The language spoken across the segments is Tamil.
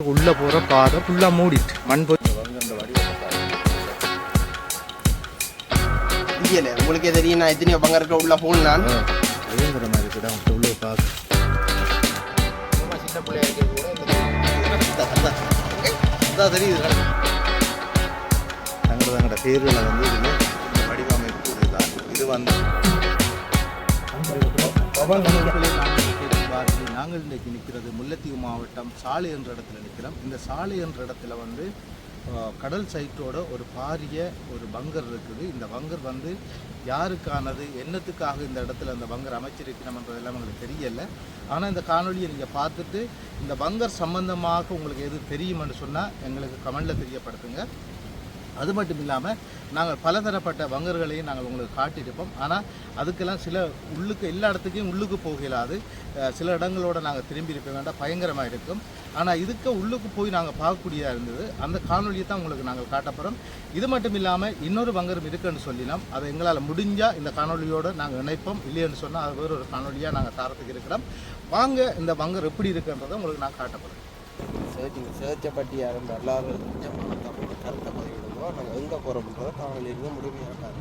உள்ள போற பாதை ஃபுல்லா மூடிட்டு மண் போய் தெரியல உங்களுக்கே தெரியும் நான் எத்தனையோ பங்கருக்கு உள்ள போன் நான். பயங்கர மாதிரி இருக்குடா உள்ள பார்க்க சின்ன பிள்ளையா இருக்க கூட. இந்த அதான் தெரியுது தங்களோட தங்களோட பேர்களை வந்து இதில் வடிவமைப்பு இது வந்து நாங்கள் இன்றைக்கு நிற்கிறது முல்லைத்தீவு மாவட்டம் சாலை என்ற இடத்துல நிற்கிறோம். இந்த சாலை என்ற இடத்துல வந்து கடல் சைட்டோட ஒரு பாரிய ஒரு பங்கர் இருக்குது. இந்த பங்கர் வந்து யாருக்கானது என்னத்துக்காக இந்த இடத்துல அந்த பங்கர் அமைச்சிருக்கணும்ன்றதெல்லாம் உங்களுக்கு தெரியலை. ஆனால் இந்த காணொலியை நீங்கள் பார்த்துட்டு இந்த பங்கர் சம்பந்தமாக உங்களுக்கு எது தெரியுமென்னு சொன்னால் எங்களுக்கு கமெண்டில் தெரியப்படுத்துங்க. அது மட்டும் இல்லாமல் நாங்கள் பலதரப்பட்ட பங்கர்களையும் நாங்கள் உங்களுக்கு காட்டியிருப்போம். ஆனால் அதுக்கெல்லாம் சில உள்ளுக்கு எல்லா இடத்துக்கும் உள்ளுக்கு போக சில இடங்களோட நாங்கள் திரும்பி இருக்க வேண்டாம். பயங்கரமாக இருக்கும். ஆனால் இதுக்கு உள்ளுக்கு போய் நாங்கள் பார்க்கக்கூடியதாக இருந்தது. அந்த காணொலியை தான் உங்களுக்கு நாங்கள் காட்டப்படுறோம் இது மட்டும் இல்லாமல் இன்னொரு பங்கரும் இருக்குன்னு சொல்லினோம். அதை எங்களால் முடிஞ்சால் இந்த காணொலியோடு நாங்கள் இணைப்போம். இல்லைன்னு சொன்னால் அது வேறு ஒரு காணொலியாக நாங்கள் தாரத்துக்கு இருக்கிறோம். வாங்க இந்த வங்கர் எப்படி இருக்குன்றதை உங்களுக்கு நான் காட்டப்படுறேன் சர்ச்சிங் சர்ச்சை யாரும் எல்லாரும் தமிழ் கருத்தை போகிறோம் நாங்கள் எங்கே போகிறோம்ன்றதை காணொலி இருந்து முழுமையாக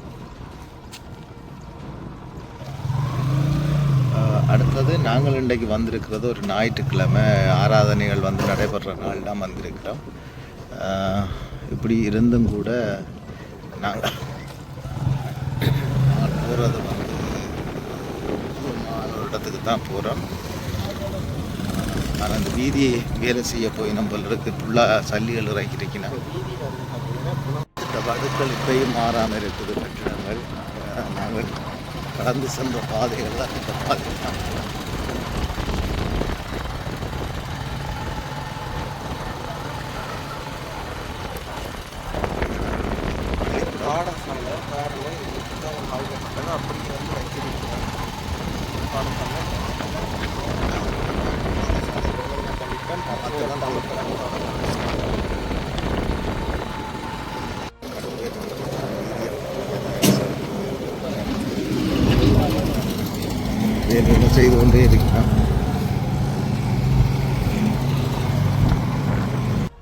அடுத்தது நாங்கள் இன்றைக்கு வந்திருக்கிறது ஒரு ஞாயிற்றுக்கிழமை ஆராதனைகள் வந்து நடைபெற நாள் தான் வந்திருக்கிறோம். இப்படி இருந்தும் கூட நாங்கள் போகிறது வந்து ஒரு இடத்துக்கு தான் போகிறோம் ஆனால் அந்த வீதியை வேலை செய்ய போய் நம்மளுக்கு ஃபுல்லாக சல்லிகள் இறக்கிருக்கணும் இந்த வடுக்கள் இப்பையும் மாறாமல் இருக்குது கட்டிடங்கள். நாங்கள் கடந்து சென்ற பாதைகள் தான் இந்த பாதை செய்து கொண்டே இருக்கிறோம்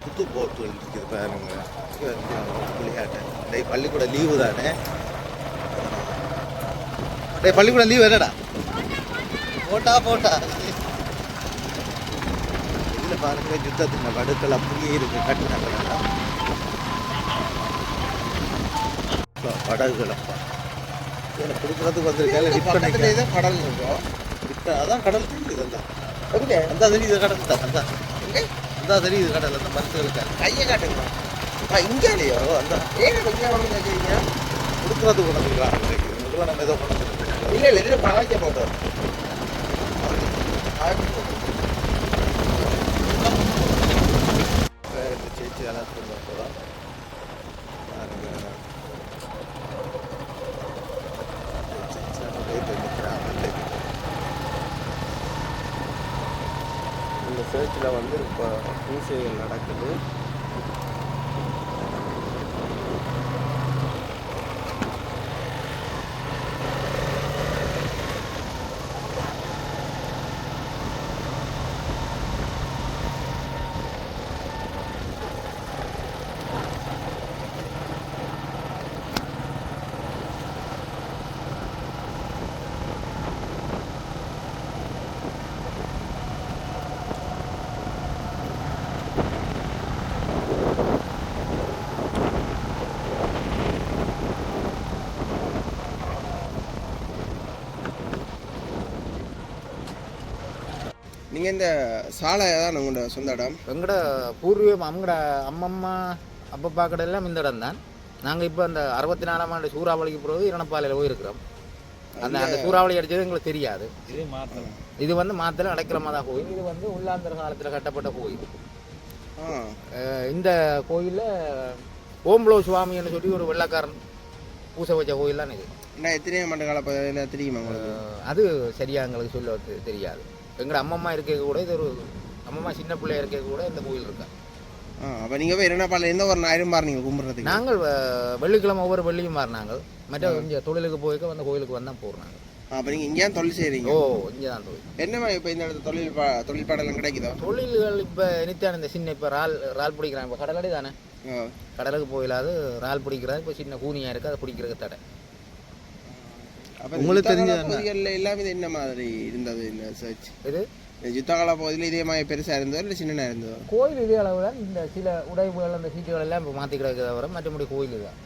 புது போட்டுகள் இருக்குது பாருங்க. விளையாட்டு பள்ளிக்கூட லீவு தானே? டேய் பள்ளிக்கூட லீவு என்னடா? போட்டா போட்டா. இதில் பாருங்க யுத்தத்தின் வடுக்கள் அப்படியே இருக்கு கட்டினாங்க படகுகளப்பா. எனக்கு கொடுக்குறதுக்கு வந்திருக்கேன் விற்பனைக்கு கடல் இருக்கும் அதான் கடல் தெரியுது அந்த. எங்கே அந்த தெரியுது கடல் தான் அந்த. அந்த தெரியுது கடல் அந்த மருத்துவருக்கு கையை காட்டுங்க. ஆ இங்கே இல்லையோ அந்த. ஏன் இங்கே வந்து கேட்குறீங்க கொடுக்குறது கொண்டு வந்துருக்காங்க முதல்ல நம்ம ஏதோ கொண்டு வந்துருக்கோம். இல்லை இல்லை இது பழக்க போட்டோம். இந்த சேச்சி எல்லாம் கொண்டு போகிறோம் வந்து இப்போ பூசைகள் நடக்குது. நீங்கள் இந்த சாலை தான் உங்களோட சொந்த இடம். எங்கட பூர்வீகம் அம்மட அம்மம்மா அப்பப்பா கடை எல்லாம் இந்த இடம் தான். நாங்கள் இப்போ அந்த அறுபத்தி நாலாம் ஆண்டு சூறாவளிக்கு பிறகு இரணப்பாலையில் போயிருக்கிறோம். அந்த அந்த சூறாவளி அடித்தது எங்களுக்கு தெரியாது. இது வந்து மாத்தல அடைக்கலமாதா கோயில் இது வந்து உள்ளாந்தர காலத்தில் கட்டப்பட்ட கோயில். இந்த கோயிலில் ஓம்பளோ சுவாமின்னு சொல்லி ஒரு வெள்ளக்காரன் பூசை வச்ச கோயில் தான் இது. என்ன எத்தனையோ மண்ட கால பதில் தெரியுமா அது சரியா எங்களுக்கு சொல்ல தெரியாது. எங்கட அம்மம்மா இருக்க கூட இது ஒரு அம்மம்மா சின்ன பிள்ளையா இருக்க கூட இந்த கோயில் இருக்கா. அப்போ நீங்கள் போய் இரண்டாப்பாலையில் எந்த ஒரு ஞாயிறும் பாரு நீங்கள் கும்பிட்றதுக்கு? நாங்கள் வெள்ளிக்கிழமை ஒவ்வொரு வெள்ளியும் மாறினாங்க மற்ற இங்கே தொழிலுக்கு போய்க்க வந்து கோயிலுக்கு வந்தால் போடுறாங்க அப்போ நீங்கள் இங்கே தொழில் செய்கிறீங்க ஓ இங்கே தான் தொழில் என்னம்மா இப்போ இந்த இடத்துல தொழில் பா தொழில் பாடலாம் கிடைக்குதோ? தொழில்கள் இப்போ நித்தியான இந்த சின்ன இப்போ ரால் ரால் பிடிக்கிறாங்க. இப்போ கடலடி தானே? கடலுக்கு போயிடாது ரால் பிடிக்கிறாங்க. இப்போ சின்ன கூனியாக இருக்குது அதை பிடிக்கிறதுக்கு தடை. உங்களுக்கு தெரிஞ்ச பகுதிகளில் எல்லாமே என்ன மாதிரி இருந்தது இந்த சர்ச் இது யுத்தகால பகுதியில் இதே மாதிரி பெருசாக இருந்ததோ இல்லை சின்னதாக இருந்ததோ? கோயில் இதே அளவு தான் இந்த சில உடைவுகள் அந்த சீட்டுகள் எல்லாம் இப்போ மாற்றி கிடக்கிறத தவிர மற்றபடி கோயில் தான்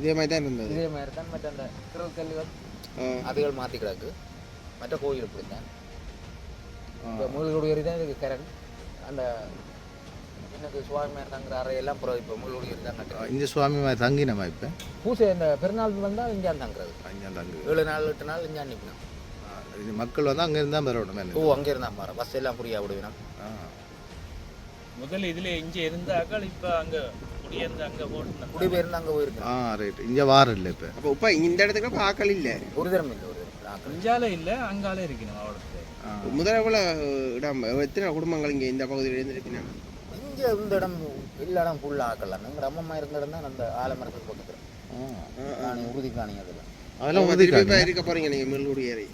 இதே மாதிரி தான் இருந்தது? இதே மாதிரி தான் மற்ற அந்த கிரல் கல்லுகள் ஆ. அதுகள் மாற்றி கிடக்கு. மற்ற கோயில் இப்படி தான் இப்போ முள்ளுடையரி தான் இதுக்கு கரண். அந்த எனக்கு சுவாமியார் தங்குற அறையெல்லாம் அப்புறம் இப்போ முள்ளுடையரி தான் கட்டுறோம் இங்கே சுவாமி மாதிரி தங்கினமா இப்போ பூசை இந்த பெருநாள் வந்தால் இங்கே தங்குறது. அங்கே தங்கு ஏழு நாள் எட்டு நாள் இங்கே நிற்கணும். இது மக்கள் வந்து அங்கே இருந்தால் வரணும் ஓ அங்கே இருந்தால் பாரு பஸ் எல்லாம் புரியா விடுவினோம் ஆ. முதல்ல இதுல இங்க இருந்தாக்கள் இப்ப அங்க குடிபெயர்ந்து அங்கே போயிருக்கு ஆ ரைட் இங்கே வாரம் இல்லை இப்போ. அப்போ இப்போ இந்த இடத்துக்கு இப்போ ஆக்கள் இல்லை. ஒரு தரம் இல்லை ஒரு தரம். அஞ்சால இல்ல. அங்கால இருக்கணும் அவ்வளவு முதல்ல இடம் எத்தனை குடும்பங்கள் இங்கே இந்த பகுதியில் இருந்திருக்கீங்க இங்கே இந்த இடம் எல்லா இடம் ஃபுல்லாக ஆக்கலாம். எங்கள் அம்மம்மா இருந்த இடம் தான் அந்த ஆலமரத்துக்கு பக்கத்தில். காணி உறுதி காணி அதில். அதெல்லாம் உறுதிக்காங்க இருக்க போகிறீங்க நீங்கள் மில்லூடி ஏறி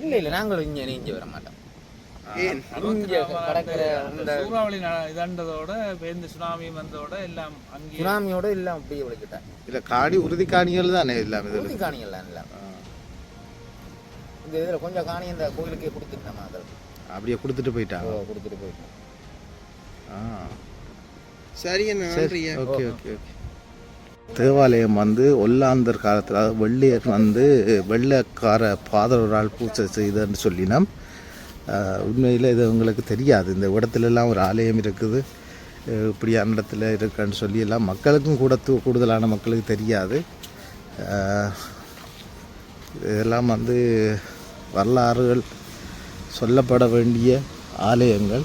இல்லை இல்லை நாங்கள் இங்கே இங்கே வர மாட்டோம். சூறாவளி இதாண்டதோட இந்த சுனாமி வந்ததோட எல்லாம் அங்கே சுனாமியோட எல்லாம் அப்படியே விளக்கிட்டேன் இல்லை காடி உறுதி காணிகள் தானே இதில். உறுதி காணியெல்லாம் இல்லை. இந்த இதில் கொஞ்சம் காணி இந்த கோயிலுக்கே கொடுத்துட்டு நம்ம அதில் அப்படியே கொடுத்துட்டு போயிட்டாங்க. கொடுத்துட்டு போயிட்டோம் ஆ. சரி என்ன நன்றியா. Okay okay okay. தேவாலயம் வந்து ஒல்லாந்தர் காலத்தில் வெள்ளையர் வந்து வெள்ளைக்கார ஆள் பூஜை செய்தன்னு சொல்லினோம். உண்மையில் இது உங்களுக்கு தெரியாது. இந்த இடத்துலலாம் ஒரு ஆலயம் இருக்குது. இப்படியான இடத்துல இருக்குன்னு சொல்லி எல்லாம் மக்களுக்கும் கூட து- கூடுதலான மக்களுக்கு தெரியாது. இதெல்லாம் வந்து வரலாறுகள் சொல்லப்பட வேண்டிய ஆலயங்கள்.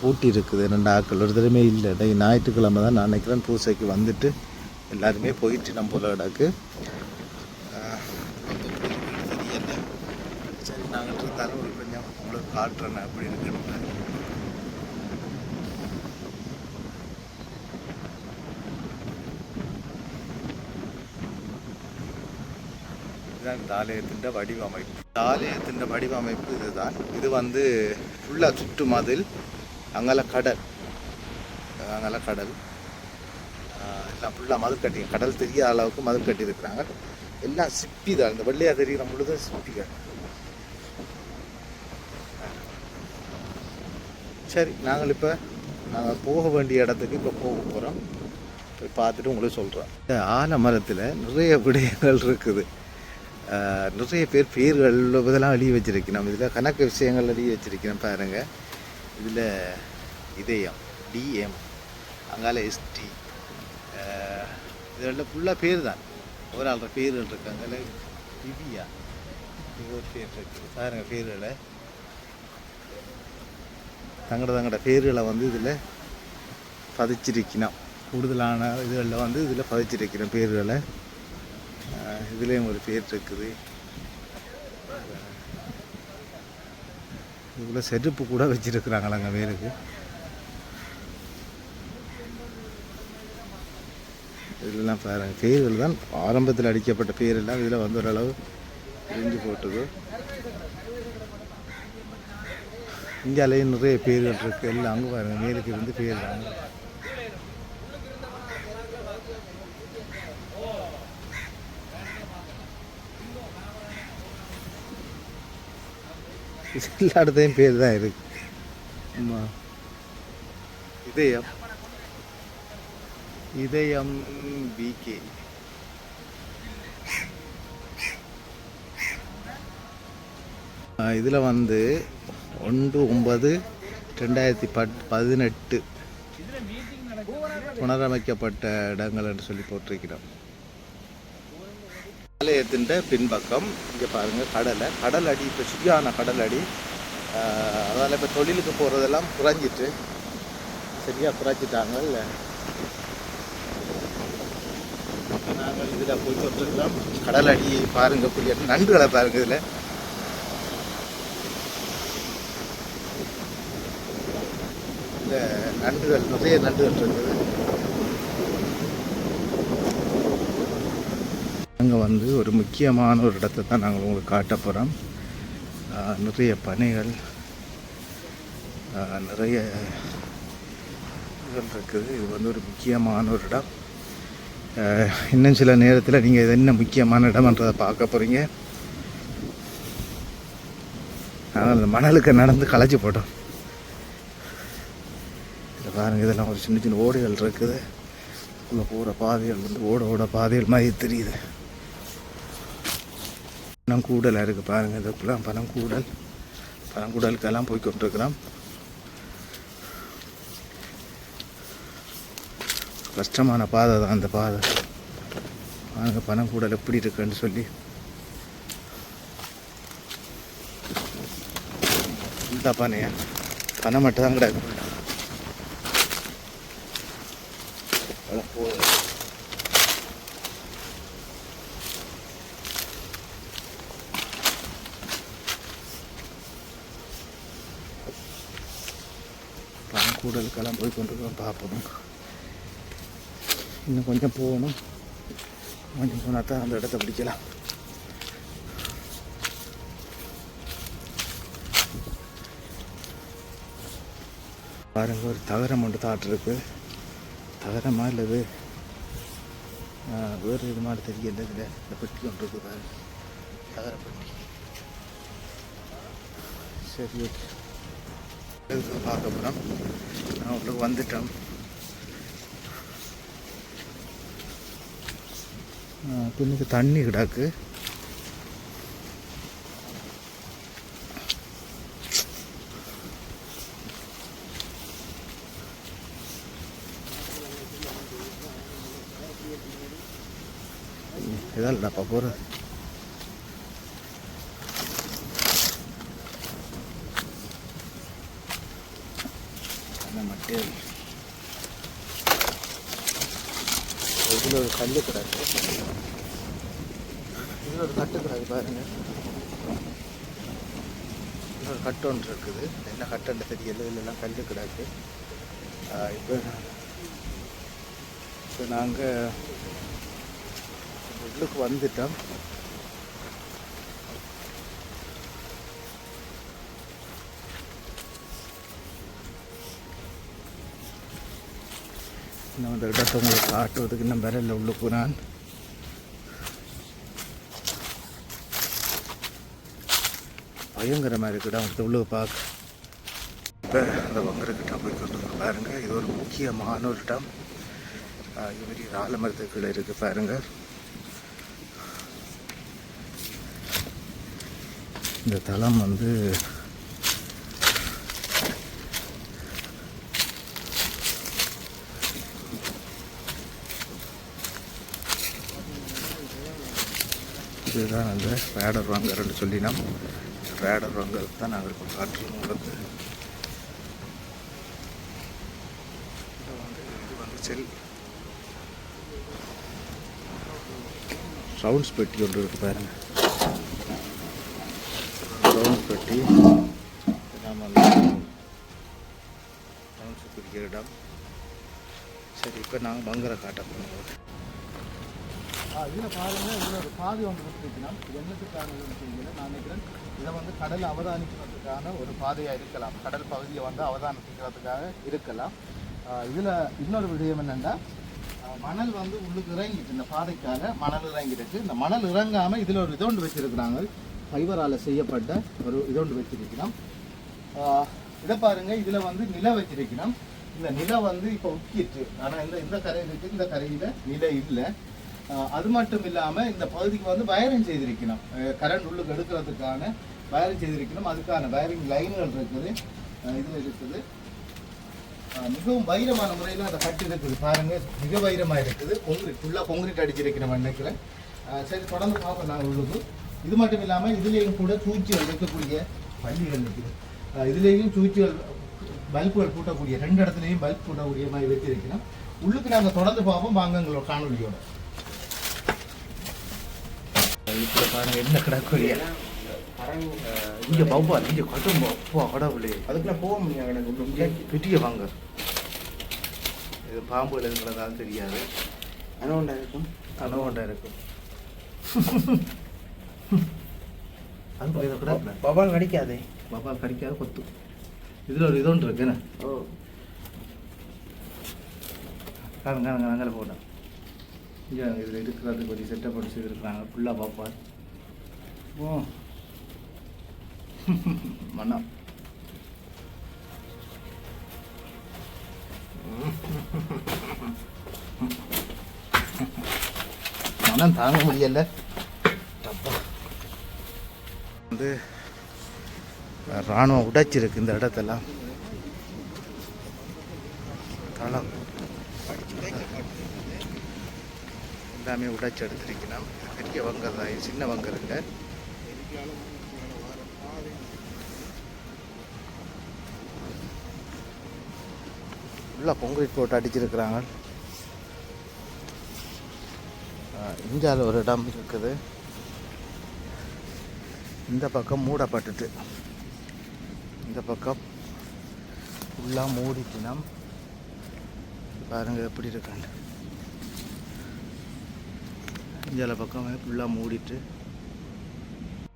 பூட்டி இருக்குது. ரெண்டு ஆட்கள். ஒரு தடவை இல்லை. இன்றைக்கு ஞாயிற்றுக்கிழமை தான் நான் நினைக்கிறேன். பூசைக்கு வந்துட்டு எல்லாருமே போயிட்டு நம்ம போல கிடக்கு. சரி நாங்கள் இருந்தாலும் ஒரு கொஞ்சம் உங்களுக்கு காட்டுறேன். அப்படி இருக்குன்னு. இதுதான் இந்த ஆலயத்தின் வடிவமைப்பு. இந்த ஆலயத்தின் வடிவமைப்பு இதுதான். இது வந்து ஃபுல்லாக சுற்று மதில் அங்கல கடல் அங்கல கடல் எல்லாம் ஃபுல்லாக மதில் கட்டி கடல் தெரியாத அளவுக்கு மதில் கட்டி இருக்கிறாங்க எல்லாம் சிப்பி தான் இந்த வெள்ளையாக தெரிகிற முழுதும் சிப்பிகள். சரி நாங்கள் இப்போ நாங்கள் போக வேண்டிய இடத்துக்கு இப்போ போக போகிறோம் போய் பார்த்துட்டு உங்களுக்கு சொல்கிறோம் இந்த ஆலமரத்தில் நிறைய விடயங்கள் இருக்குது. நிறைய பேர் பேர்கள் இதெல்லாம் எழுதி வச்சிருக்கணும் இதில் கணக்கு விஷயங்கள் எழுதி வச்சிருக்கணும் பாருங்கள் இதில் இதயம் டிஎம் அங்கால எஸ்டி இதெல்லாம் ஃபுல்லாக பேர் தான் ஒரு ஆள்ற பேர்கள் இருக்கு. அங்கால திவ்யா. இது ஒரு பேர் இருக்குது சாருங்க பேர்களை. தங்கட தங்கட பேர்களை வந்து இதில் பதிச்சிருக்கணும். கூடுதலான இதுகளில் வந்து இதில் பதிச்சிருக்கிறோம் பேர்களை. இதுலேயும் ஒரு பேர் இருக்குது. இதுக்குள்ளே செருப்பு கூட வச்சிருக்கிறாங்களாங்க பேருக்கு இதெல்லாம் பாருங்க பேர்கள் தான். ஆரம்பத்தில் அடிக்கப்பட்ட பேரெல்லாம் இதில் வந்து ஓரளவு பிரிஞ்சு போட்டுது. இந்தியாலேயும் நிறைய பேர்கள் இருக்குது எல்லாம் அங்கே பாருங்கள் மேலுக்கு இருந்து பேர் எல்லா இடத்தையும் பேர் தான் இருக்கு ஆமாம் இதயம் இதயம் பிகே இதில் வந்து ஒன்று ஒன்பது ரெண்டாயிரத்தி பட் பதினெட்டு. புனரமைக்கப்பட்ட இடங்கள் என்று சொல்லி போட்டிருக்கிறோம். ஆலயத்தின் பின்பக்கம் இங்கே பாருங்கள் கடலை கடல் அடி இப்போ சுகியான கடல் அடி. அதனால் இப்போ தொழிலுக்கு போகிறதெல்லாம் குறைஞ்சிட்டு சரியாக குறைச்சிட்டாங்க இல்லை? நாங்கள் இதில் போய் தொட்டிருக்கிறோம். கடல் அடி பாருங்க புரிய நண்டுகளை பாருங்க இதில். இந்த நண்டுகள் நிறைய நண்டுகள் இருக்குது. நாங்கள் வந்து ஒரு முக்கியமான ஒரு இடத்தை தான் நாங்கள் உங்களுக்கு காட்ட போகிறோம் நிறைய பனைகள் நிறைய இதுகள் இருக்குது. இது வந்து ஒரு முக்கியமான ஒரு இடம். இன்னும் சில நேரத்தில் நீங்கள் இது என்ன முக்கியமான இடம்ன்றதை பார்க்க போகிறீங்க நாங்கள் அந்த மணலுக்கு நடந்து களைச்சி போட்டோம். இதை பாருங்கள் இதெல்லாம் ஒரு சின்ன சின்ன ஓடைகள் இருக்குது. உள்ளே போகிற பாதைகள் வந்து ஓட ஓட பாதைகள் மாதிரி தெரியுது. பணம் கூடலாக இருக்குது பாருங்கள் இதுக்குலாம் பணம் கூடல். பணம் கூடலுக்கெல்லாம் போய் கொண்டிருக்கிறோம். கஷ்டமான பாதை தான் அந்த பாதை. பாருங்க பணம் கூடல் எப்படி இருக்குன்னு சொல்லி. இந்த பானையா பணம் மட்டும் தான் கிடக்கு போகுது. பணம் கூடலுக்கெல்லாம் போய் கொண்டிருக்கோம் பார்ப்போம். இன்னும் கொஞ்சம் போகணும். கொஞ்சம் போனால் தான் அந்த இடத்த பிடிக்கலாம். பாருங்கள் ஒரு தகரம் ஒன்று தாட்டிருக்கு தகரமாக இல்லை இது வேறு இது மாதிரி தெரியல இதில்? இந்த பெட்டி ஒன்று இருக்குது பாருங்கள் தகர பெட்டி சரி ஓகே. இதுக்கு பார்க்க போகிறோம் நான் உங்களுக்கு வந்துட்டோம் துணிக்கு தண்ணி கிடாக்கு. இதல்லப்பா போகிறது இதில் ஒரு கல் கிடக்கு. இதில் ஒரு கட்டு கிடக்கு பாருங்கள் இதில் ஒரு கட்டு ஒன்று இருக்குது. என்ன கட்டுன்னு தெரியல. இதெல்லாம் கல் கிடக்கு. இப்போ இப்போ நாங்கள் உள்ளுக்கு வந்துட்டோம். இன்னும் அந்த இடத்தை காட்டுறதுக்கு காட்டுவதுக்கு இன்னும் விரலில் உள்ளுக்கு நான் பயங்கரமாக இருக்குடா அந்த உள்ளுக்கு பார்க்க இப்போ அந்த வங்கரக்கிட்ட போய் கொண்டு வந்து பாருங்க. இது ஒரு முக்கியமான ஒரு இடம். ஆஹ் இது பெரிய கீழே இருக்குது பாருங்க. இந்த தளம் வந்து இதுதான் அந்த ரேடர் வாங்கர்னு சொல்லினோம். ரேடர் வாங்கர் தான் நாங்கள் இப்போ காட்டுறோம் உங்களுக்கு இது வந்து செல். சவுண்ட்ஸ் பெட்டி ஒன்று இருக்குது பாருங்கள் சவுண்ட்ஸ் பெட்டி. நம்ம சவுண்ட்ஸ் பிடிக்கிற இடம். சரி இப்போ நாங்கள் பங்கரை காட்ட போகிறோம் இதில் பாருங்கள் இதில் ஒரு பாதி ஒன்று கொடுத்துருக்கணும் இது என்னத்துக்கான இதுன்னு தெரியல நான் நினைக்கிறேன் இதை வந்து கடல் அவதானிக்கிறதுக்கான ஒரு பாதையாக இருக்கலாம். கடல் பகுதியை வந்து அவதானிக்கிறதுக்காக இருக்கலாம். இதில் இன்னொரு விடயம் என்னென்னா மணல் வந்து உள்ளுக்கு இறங்கிட்டு இந்த பாதைக்காக மணல் இறங்கிருக்கு இந்த மணல் இறங்காமல் இதில் ஒரு இதோண்டு வச்சுருக்கிறாங்க. ஃபைபரால் செய்யப்பட்ட ஒரு இதோண்டு வச்சிருக்கிறோம். இதை பாருங்கள் இதில் வந்து நில வச்சிருக்கணும் இந்த நில வந்து இப்போ உக்கிட்டு ஆனால் இந்த இந்த கரையில் இருக்குது இந்த கரையில் நில இல்லை. அது மட்டும் இல்லாமல் இந்த பகுதிக்கு வந்து வயரிங் செய்திருக்கணும். கரண்ட் உள்ளுக்கு எடுக்கிறதுக்கான வயரிங் செய்திருக்கணும். அதுக்கான வயரிங் லைன்கள் இருக்குது. இது இருக்குது. மிகவும் வைரமான முறையில் அந்த கட்டு இருக்குது. பாருங்கள் மிக வைரமாக இருக்குது. கொங்கிரீட் ஃபுல்லாக கொங்கிரீட் அடிச்சிருக்கிறோம் நினைக்கிறேன். சரி தொடர்ந்து பார்ப்போம் நான் உள்ளுக்கு. இது மட்டும் இல்லாமல் இதுலேயும் கூட சூழ்ச்சிகள் இருக்கக்கூடிய பள்ளிகள் இருக்குது. இதுலேயும் சூழ்ச்சிகள் பல்புகள் பூட்டக்கூடிய ரெண்டு இடத்துலையும் பல்ப் பூட்டக்கூடிய மாதிரி வச்சிருக்கிறோம் உள்ளுக்கு நாங்கள் தொடர்ந்து பார்ப்போம். வாங்க எங்களோட காணொலியோட. என்ன கிடக்கூடிய இங்கே பாப்பா இங்கே கட்டும் அப்பா கடவுளே அதுக்குள்ள போக முடியாது எனக்கு ஒன்றும் இங்கே பெரிய வாங்க இது பாம்புகள் எதுங்கிறதாலும் தெரியாது அனோண்டா இருக்கும் அனோண்டா இருக்கும் அது இதை கிடக்கல பவால் கடிக்காதே பாப்பா கடிக்காத கொத்து இதில் ஒரு இதொன்று இருக்கு என்ன ஓ காங்க காங்க அங்கே போட்டோம் இங்கே இதில் இருக்கிறது கொஞ்சம் செட்டப் பண்ணி செய்திருக்கிறாங்க ஃபுல்லாக பாப்பா. ஓ. மண்ணா மனம் தாங்க முடியல. வந்து இராணுவம் உடைச்சிருக்கு இந்த இடத்தெல்லாம். தளம். எல்லாமே உடைச்சு எடுத்திருக்கணும் பெரிய வங்கர் தான் சின்ன வங்கர் இல்லை. ஃபுல்லாக பொங்கல் போட்டு அடிச்சிருக்கிறாங்க. இந்தியாவில் ஒரு இடம் இருக்குது. இந்த பக்கம் மூடப்பட்டுட்டு. இந்த பக்கம் ஃபுல்லாக மூடிட்டினம் பாருங்கள் எப்படி இருக்காங்க இந்தியாவில் பக்கம் ஃபுல்லாக மூடிட்டு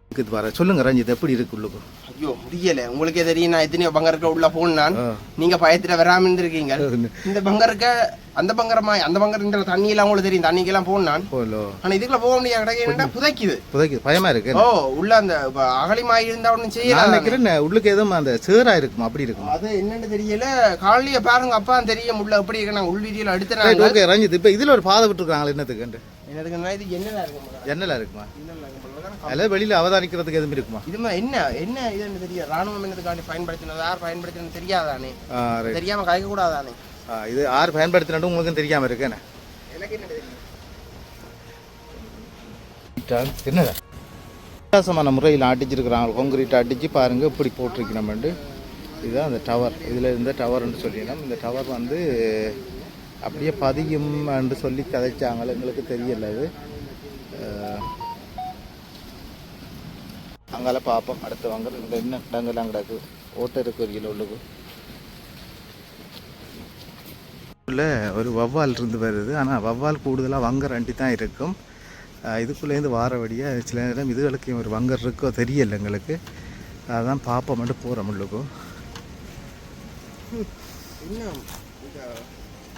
இருக்குது பாரு சொல்லுங்க ரஞ்சித் எப்படி இருக்கு உள்ளுக்கு? ஐயோ முடியல. உங்களுக்கே தெரியும் நான் எத்தனையோ பங்கருக்கு உள்ள போனான் ஆ. நீங்க பயத்துல வராம இருந்திருக்கீங்க. இந்த பங்கருக்கு அந்த பங்கரமா அந்த பங்கர் தண்ணி எல்லாம் உங்களுக்கு தெரியும் தண்ணிக்கெல்லாம் போனான் போலோ ஆனா இதுக்குள்ள போக முடியாது. கிடையாது புதைக்குது. புதைக்கு பயமா இருக்கு ஓ உள்ள அந்த அகலிமாய் இருந்தா ஒண்ணும் நான் செய்யலாம் நினைக்கிறேன் உள்ளுக்கு எதுவும் அந்த சேரா இருக்குமா? அப்படி இருக்குமா? அது என்னன்னு தெரியல. காலையில பாருங்க அப்பா தெரியும் உள்ள எப்படி இருக்கு நாங்க உள் வீடியோல அடுத்த நாள். ரஞ்சித் இப்போ இதில் ஒரு பாதை விட்டுருக்காங்களே என்னத்துக்கு இது என்னடா இருக்கும்? ஜன்னலா இருக்குமா? அதில் வெளியில் அவதானிக்கிறதுக்கு எதுவும் இருக்குமா? இதுமா என்ன? என்ன இதுன்னு தெரியும் ராணுவம் என்னதுக்காண்டி பயன்படுத்தினது? யார் பயன்படுத்தினது தெரியாதானே? ஆ ரைட் தெரியாம கலைக்க கூடாதானே ஆ இது யார் பயன்படுத்தினாலும் உங்களுக்கும் தெரியாமல் இருக்கேன்னு எனக்கு என்ன தெரியும்? என்னடா வித்தியாசமான முறையில் அடிச்சிருக்கிறாங்க கான்கிரீட் அடித்து பாருங்க இப்படி போட்டிருக்கணும்ண்டு இதுதான் அந்த டவர் இதில் இருந்த டவர்னு சொல்லிடணும். இந்த டவர் வந்து அப்படியே பதியும்னு சொல்லி கதைச்சாங்க எங்களுக்கு தெரியல அது. அங்கால பார்ப்போம் அடுத்து வாங்க. இந்த என்ன இடங்கள்லாம் கிடக்கு ஓட்டை இருக்கு ஒரு கிலோ உள்ளுக்கு உள்ள ஒரு வவ்வால் இருந்து வருது. ஆனால் வவ்வால் கூடுதலாக வங்கர் அண்டி தான் இருக்கும். இதுக்குள்ளேருந்து வார வழியாக சில நேரம் இதுகளுக்கு ஒரு வங்கர் இருக்கோ தெரியல எங்களுக்கு. அதான் பார்ப்போம் மட்டும் போகிறோம் உள்ளுக்கும்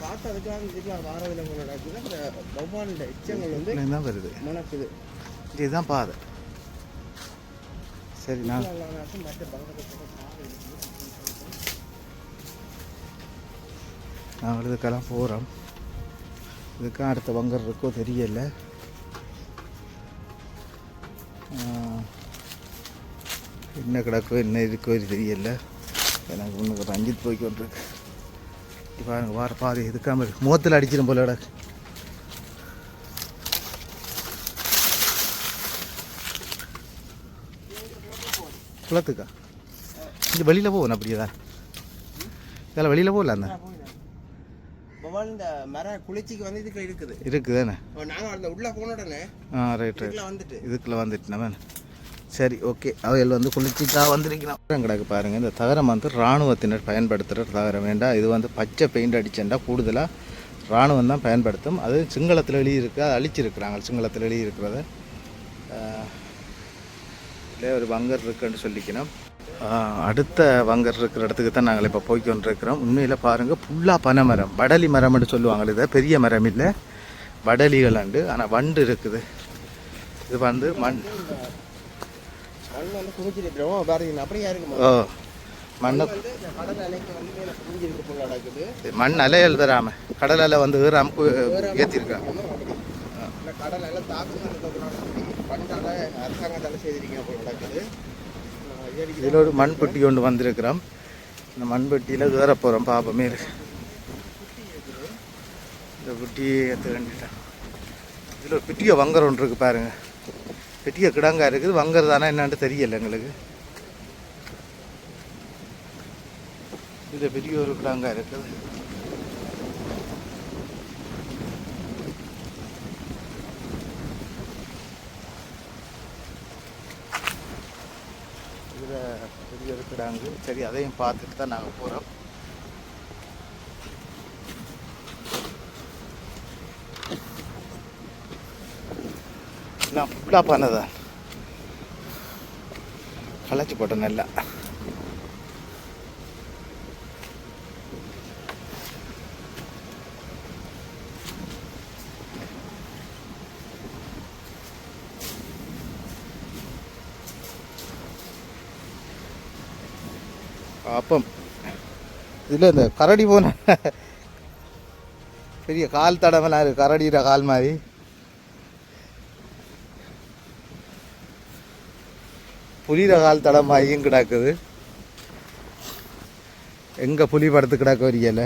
காட்டு அதுக்காக இதுக்கெல்லாம் வாரதில் நடக்குது. அந்த வௌவாலோட எச்சங்கள் வந்து தான் வருது. மணக்குது. இதுதான் பாதை. சரி நான் நாங்கள் இதுக்கெல்லாம் போகிறோம் இதுக்கும் அடுத்த வங்கர் இருக்கோ தெரியல. என்ன கிடக்கோ என்ன இருக்கோ தெரியல. எனக்கு ஒன்று ரஞ்சித் போய் இது பாருங்க வார பாதி இதுக்காம இருக்கு. முகத்தில் அடிச்சிடும் போல கிடக்கு குளத்துக்கா? இங்கே வெளியில் போகணும் அப்படியே தான். இதில் வெளியில் போகல அந்த? இந்த மர குளிர்ச்சிக்கு வந்து இதுக்கு இருக்குது இருக்குதானே இப்போ நாங்கள் அந்த உள்ள போன உடனே ஆ ரைட் ரைட் இதுக்குள்ள வந்துட்டு. இதுக்குள்ள வந்துட்டு நம்ம சரி ஓகே. அவைகள் வந்து குளிச்சுட்டா வந்திருக்கிறான் கிடக்கு பாருங்க இந்த தகரம் வந்து இராணுவத்தினர் பயன்படுத்துகிற தகரம். வேண்டாம் இது வந்து பச்சை பெயிண்ட் அடிச்சேன்டா கூடுதலாக இராணுவம் தான் பயன்படுத்தும். அது சிங்களத்தில் எழுதியிருக்கு அது அழிச்சிருக்கிறாங்க சிங்களத்தில் எழுதியிருக்கிறத இல்லை ஒரு வங்கர் இருக்குன்னு சொல்லிக்கணும் அடுத்த வங்கர் இருக்கிற இடத்துக்கு தான் நாங்கள் இப்போ போய்க்கொண்டிருக்கிறோம் உண்மையில் பாருங்கள் ஃபுல்லாக பனை மரம் வடலி மரம்னு சொல்லுவாங்க இதை பெரிய மரம் இல்லை. வடலிகள் அண்டு ஆனால் வண்டு இருக்குது. இது வந்து மண் மண் வந்து குளிச்சிருக்கிறோம் பாருங்க அப்படியே இருக்குமா ஓ மண்ணை மண் அலை எழுதுறாம. கடல் அலை வந்து ஏறாம ஏற்றிருக்காங்க கடல் எல்லாம் தாக்குதல் பண்டால அரசாங்கத்தால் செய்திருக்கீங்க போல நடக்குது. ஆஹ் இது அடிக்குது. இதில் ஒரு மண் பெட்டி கொண்டு வந்திருக்கிறோம். இந்த மண் பெட்டியில் ஏற போகிறோம் பாப்பமே இருக்கு இந்த பெட்டியை ஏற்ற வேண்டிட்டேன் இதில் ஒரு பெட்டிய வங்கர் ஒன்று இருக்குது பாருங்க. பெரிய கிடங்கா இருக்குது வாங்குறது தானே தெரியல எங்களுக்கு. இது பெரிய ஒரு கிடங்கா இருக்குது. இதில் பெரிய ஒரு கிடாங்கு. சரி அதையும் பார்த்துட்டு தான் நாங்கள் போகிறோம். எல்லாம் ஃபுல்லாக பண்ணதான் களைச்சி போட்டோம் நல்லா அப்பம் இதில் இந்த கரடி போன பெரிய கால் தடவைலாம் இருக்கு கரடிகிற கால் மாதிரி புலியில கால் தடம் கிடக்குது. எங்கே புலி படுத்து கிடக்க வரியல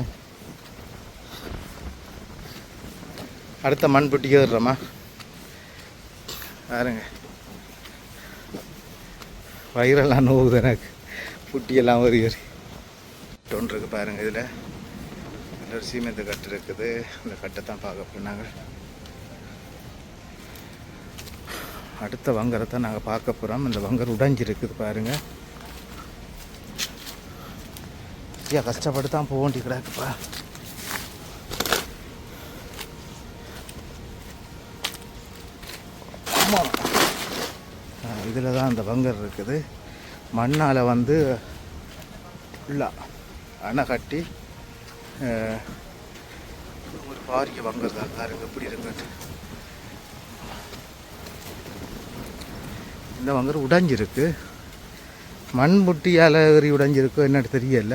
அடுத்த மண் புட்டிக்கு ஏறுறோமா? பாருங்க. வயிறெல்லாம் நோவுது எனக்கு. புட்டியெல்லாம் ஒரு ஏறி. ஒன்று பாருங்கள் பாருங்க இதில். இன்னொரு சீமெந்து கட்டு இருக்குது. அந்த கட்டை தான் பார்க்க போனாங்க. அடுத்த வங்கரத்தை நாங்கள் பார்க்க போகிறோம் இந்த வங்கர் உடைஞ்சிருக்குது பாருங்கள் ஐயா கஷ்டப்பட்டு தான் போக வேண்டி ஆமாம் இதில் தான் அந்த வங்கர் இருக்குது. மண்ணால் வந்து ஃபுல்லாக அணை கட்டி ஒரு பாரிய வங்கர் தான். பாருங்க எப்படி இருக்குன்ட்டு இந்த வங்கர் உடைஞ்சிருக்கு. மண் முட்டியால் ஏறி உடைஞ்சிருக்கோ என்னன்னு தெரியல.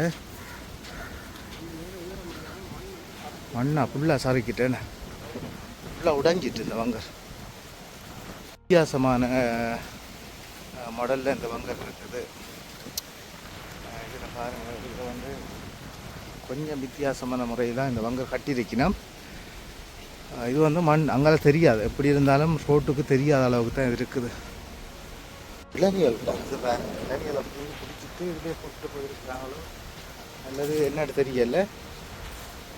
மண்ணா ஃபுல்லாக சறுக்கிட்டேன்னு ஃபுல்லாக உடைஞ்சிட்டு இந்த வங்கர் வித்தியாசமான மாடலில் இந்த வங்கர் இருக்குது. இதில் பாருங்கள் இதில் வந்து கொஞ்சம் வித்தியாசமான முறையில் தான் இந்த வங்கர் கட்டியிருக்கணும். இது வந்து மண் அங்கே தெரியாது. எப்படி இருந்தாலும் ரோட்டுக்கு தெரியாத அளவுக்கு தான் இது இருக்குது. இளநியல் இது பாருங்க இளநியலை பிடிச்சிட்டு இதுலேயே போட்டு போயிருக்கிறாங்களோ? அல்லது என்னன்னு தெரியல.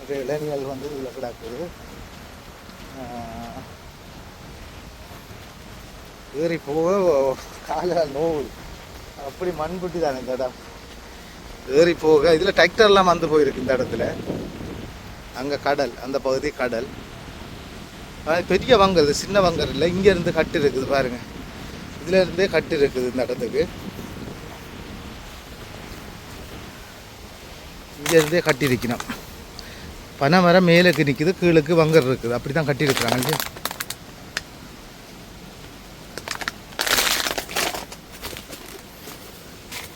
அது இளைஞர்கள் வந்து இதில் கிடக்குது ஏறி போக காலால் நோவு. அப்படி மண்புட்டி தான் இந்த இடம். ஏறி போக இதில் டிராக்டர்லாம் வந்து போயிருக்கு இந்த இடத்துல. அங்கே கடல் அந்த பகுதி கடல். பெரிய வங்கல் சின்ன வங்கல் இல்லை. இங்கேருந்து கட்டு இருக்குது பாருங்கள் இதுல இருந்தே கட்டு இருக்குது இந்த இடத்துக்கு. இங்கேருந்தே கட்டி இருக்கணும் பனை மரம் மேலுக்கு நிற்குது கீழுக்கு வங்கர் இருக்குது. அப்படி தான் கட்டியிருக்கிறாங்க இல்லையா?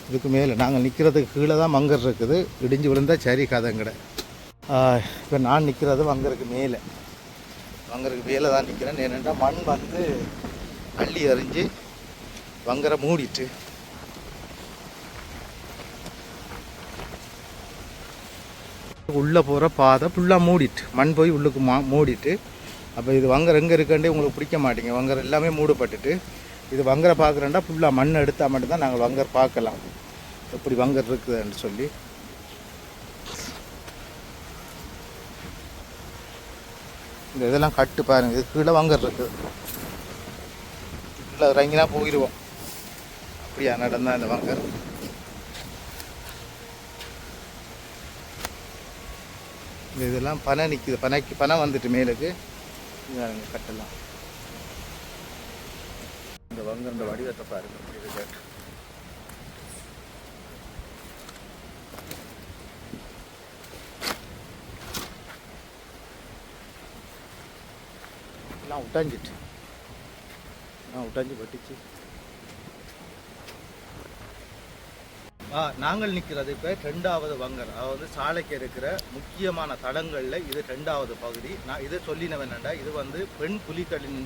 இதுக்கு மேலே நாங்கள் நிற்கிறதுக்கு கீழே தான் மங்கர் இருக்குது. இடிஞ்சு விழுந்தால் சரி கதங்கடை. இப்போ நான் நிற்கிறது வங்கருக்கு மேலே. வங்கருக்கு மேலே தான் நிற்கிறேன் ஏன்னா மண் வந்து அள்ளி எறிஞ்சு வங்கரை மூடிட்டு. உள்ளே போகிற பாதை ஃபுல்லாக மூடிட்டு. மண் போய் உள்ளுக்கு மா மூடிட்டு. அப்போ இது வங்கர் எங்கே இருக்குன்றே உங்களுக்கு பிடிக்க மாட்டீங்க. வங்கர் எல்லாமே மூடப்பட்டுட்டு. இது வங்கரை பார்க்குறேன்டா ஃபுல்லாக மண் எடுத்தால் மட்டும்தான் நாங்கள் வங்கர் பார்க்கலாம். எப்படி வங்கர் இருக்குதுன்னு சொல்லி. இந்த இதெல்லாம் கட்டு பாருங்கள் இது கீழே வங்கர் இருக்குது. கீழே இறங்கினா போயிடுவோம். அப்படியா நடந்தா இந்த இந்த இதெல்லாம் பனை நிற்கிது பனைக்கு பனை வந்துட்டு மேலுக்கு. கட்டலாம். இந்த வங்கன்ற வடிவத்தை பாருங்க. எல்லாம் உட்டாஞ்சிட்டு. எல்லாம் உட்டாஞ்சு பட்டுச்சு. நாங்கள் நிற்கிறது இப்போ ரெண்டாவது வங்கர் அதாவது சாலைக்கு இருக்கிற முக்கியமான தடங்களில் இது ரெண்டாவது பகுதி. நான் இதை சொல்லினவென்னண்டா இது வந்து பெண் புலிகளின்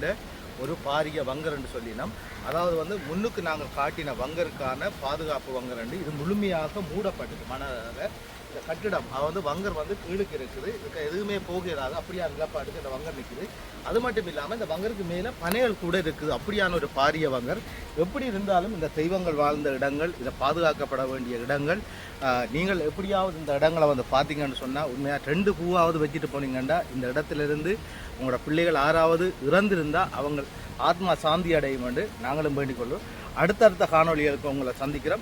ஒரு பாரிய வங்கர்ன்னு சொல்லினோம். அதாவது வந்து முன்னுக்கு நாங்கள் காட்டின வங்கருக்கான பாதுகாப்பு வங்கரண்டு இது முழுமையாக மூடப்பட்டது. மனதாக இந்த கட்டிடம் அதாவது வங்கர் வந்து கீழுக்கு இருக்குது. எதுவுமே போகிறாது. அப்படியா நிலப்பாட்டுக்கு இந்த வங்கர் நிற்குது அது மட்டும் இல்லாமல் இந்த வங்கருக்கு மேலே பனைகள் கூட இருக்குது அப்படியான ஒரு பாரிய வங்கர். எப்படி இருந்தாலும் இந்த தெய்வங்கள் வாழ்ந்த இடங்கள் இதை பாதுகாக்கப்பட வேண்டிய இடங்கள் நீங்கள் எப்படியாவது இந்த இடங்களை வந்து பார்த்தீங்கன்னு சொன்னால் உண்மையாக ரெண்டு பூவாவது வச்சுட்டு போனீங்கன்னா இந்த இடத்துலேருந்து உங்களோட பிள்ளைகள் ஆறாவது இறந்திருந்தால் அவங்க ஆத்மா சாந்தி அடையும் என்று நாங்களும் வேண்டிக் கொள்வோம். அடுத்தடுத்த காணொளிகளுக்கு உங்களை சந்திக்கிறோம்.